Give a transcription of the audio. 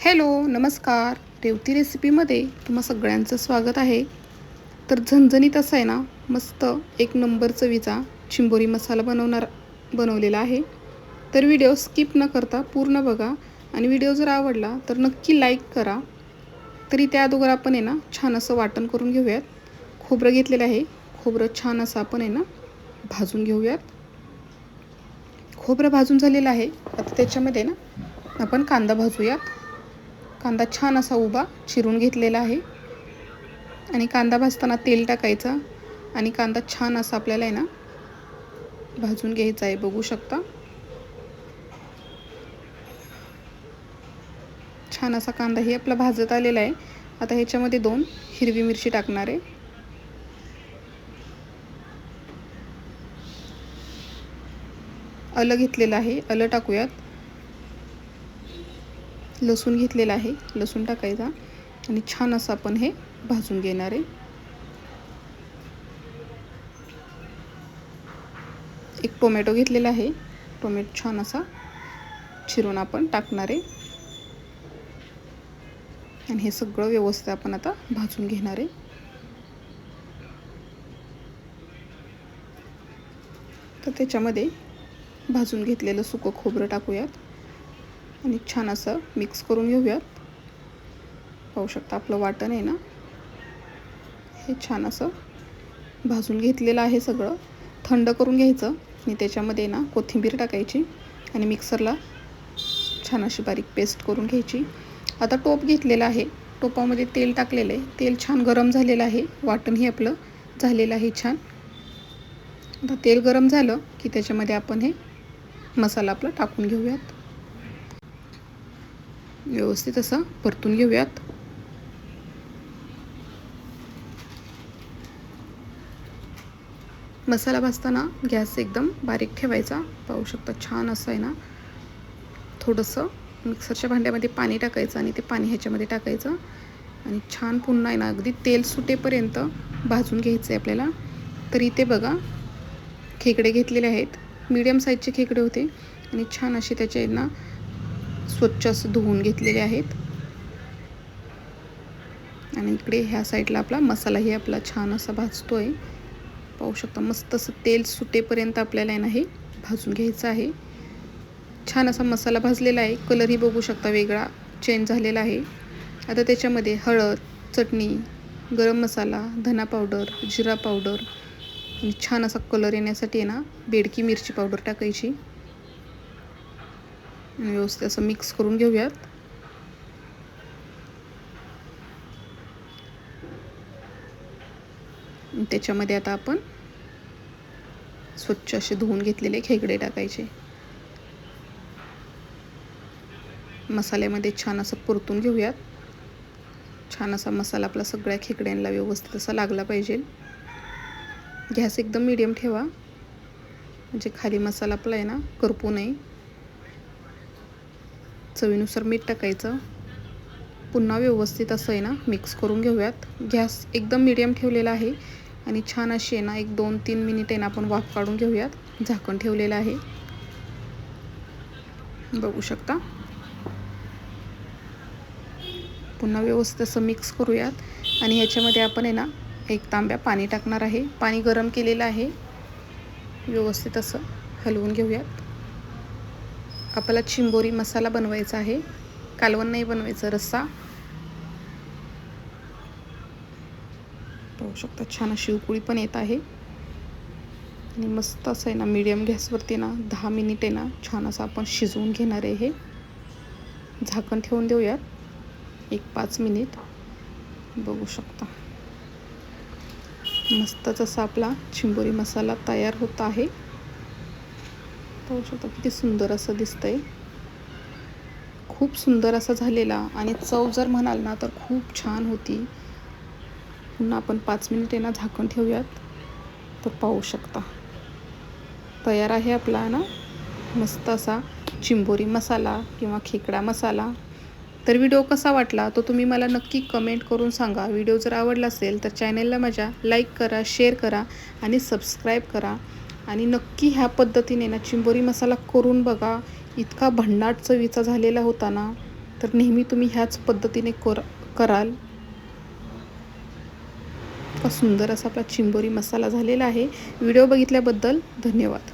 Hello नमस्कार. रेवती रेसिपीमध्ये तुम्हा सगळ्यांचं स्वागत आहे. तर झणझणीत असं आहे ना मस्त एक नंबर चवीचा चिंबोरी मसाला बनवणार बनवलेला आहे. तर व्हिडिओ स्किप न करता पूर्ण बघा आणि व्हिडिओ जर आवडला तर नक्की लाईक करा. तरी त्या अगोदर आपण आहे ना छान असं वाटण करून घेऊयात. खोबरं घेतलेलं आहे. खोबरं छान असं आपण आहे ना भाजून घेऊयात. खोबरं भाजून झालेलं आहे. आता त्याच्यामध्ये ना आपण कांदा भाजूयात. कांदा छान असा उभा चिरून घेतलेला आहे. आणि कांदा भाजताना तेल टाकायचा आणि कांदा छान असा आपल्याला आहे ना भाजून घ्यायचा आहे. बघू शकता. छान असा कांदा ही आपला भाजत आलेला आहे. आता ह्याच्यामध्ये दोन हिरवी मिरची टाकणार आहे. अलं घेतलेलं आहे. अलं टाकूयात. लसूण घेतलेला आहे. लसूण टाकायचा. आणि छान असं आपण हे भाजून घेणार आहे. एक टोमॅटो घेतलेला आहे. टोमॅटो छान असा चिरून आपण टाकणार आहे. आणि हे सगळं व्यवस्थित आपण आता भाजून घेणार आहे. तर त्याच्यामध्ये भाजून घेतलेलं सुकं खोबरं टाकूयात. आणि छान असं मिक्स करून घेऊयात. पाहू शकता आपलं वाटण आहे ना? हे छान असं भाजून घेतलेलं आहे सगळं. थंड करून घ्यायचं आणि त्याच्यामध्ये ना कोथिंबीर टाकायची आणि मिक्सरला छान अशी बारीक पेस्ट करून घ्यायची. आता टोप घेतलेला आहे. टोपामध्ये तेल टाकलेलं आहे. तेल छान गरम झालेलं आहे. वाटणही आपलं झालेलं आहे छान. आता तेल गरम झालं की त्याच्यामध्ये आपण हे मसाला आपला टाकून घेऊयात. व्यवस्थित असा परतून घेऊयात. मसाला भाजताना गॅस एकदम बारीक ठेवायचा. पाहू शकता छान असं आहे ना. थोडंसं मिक्सरच्या भांड्यामध्ये पाणी टाकायचं आणि ते पाणी ह्याच्यामध्ये टाकायचं. आणि छान पुन्हा आहे ना अगदी तेल सुटेपर्यंत भाजून घ्यायचं आहे आपल्याला. तर इथे बघा खेकडे घेतलेले आहेत. मीडियम साईजचे खेकडे होते. आणि छान असे त्याचे ना स्वच्छ असं धुवून घेतलेले आहेत. आणि इकडे ह्या साईडला आपला मसालाही आपला छान असा भाजतो आहे पाहू शकता मस्त असं तेल सुटेपर्यंत आपल्याला आहे ना हे भाजून घ्यायचं आहे. छान असा मसाला भाजलेला आहे. कलरही बघू शकता वेगळा. चेंज झालेला आहे. आता त्याच्यामध्ये हळद चटणी गरम मसाला धना पावडर जिरा पावडर आणि छान असा कलर येण्यासाठी आहे ना बेडकी मिरची पावडर टाकायची. व्यवस्थित असं मिक्स करून घेऊयात. त्याच्यामध्ये आता आपण स्वच्छ असे धुवून घेतलेले खेकडे टाकायचे. मसाल्यामध्ये छान असं परतून घेऊयात. छान असा मसाला आपला सगळ्या खेकड्यांना व्यवस्थित असा लागला पाहिजे. गॅस एकदम मीडियम ठेवा. म्हणजे खाली मसाला आपला आहे ना करपू नये. चवीनुसार मीठ टाकायचं. पुन्हा व्यवस्थित असं आहे ना मिक्स करून घेऊयात. गॅस एकदम मिडियम ठेवलेला आहे. आणि छान अशी आहे ना एक दोन तीन मिनिट आहे ना आपण वाफ काढून घेऊयात. झाकण ठेवलेलं आहे. बघू शकता. पुन्हा व्यवस्थित असं मिक्स करूयात. आणि ह्याच्यामध्ये आपण आहे ना एक तांब्या पाणी टाकणार आहे. पाणी गरम केलेलं आहे. व्यवस्थित असं हलवून घेऊयात. आपल्याला चिंबोरी मसाला बनवायचा आहे. कालवण नाही बनवायचं रस्सा. पाहू शकता छान अशी उकळी पण येत आहे. आणि मस्त असं आहे ना मीडियम गॅसवरती ना दहा मिनिट आहे ना छान असं आपण शिजवून घेणार आहे हे. झाकण ठेवून देऊयात एक पाच मिनिट बघू शकता. मस्तच असा आपला चिंबोरी मसाला तयार होत आहे. पाहू शकता किती सुंदर असं दिसतंय. खूप सुंदर असा झालेला आणि चव जर म्हणाल ना तर खूप छान होती. पुन्हा आपण पाच मिनिट ना झाकण ठेवूयात. तर पाहू शकता. तयार आहे आपला ना मस्त असा चिंबोरी मसाला किंवा खेकडा मसाला. तर व्हिडिओ कसा वाटला तो तुम्ही मला नक्की कमेंट करून सांगा. व्हिडिओ जर आवडला असेल तर चॅनेलला माझ्या लाईक करा शेअर करा आणि सबस्क्राईब करा. आणि नक्की ह्या पद्धतीने ना चिंबोरी मसाला करून बघा. इतका भन्नाट चवीचा झालेला होता ना तर नेहमी तुम्ही ह्याच पद्धतीने कर कराल. इतका सुंदर असा आपला चिंबोरी मसाला झालेला आहे. व्हिडिओ बघितल्याबद्दल धन्यवाद.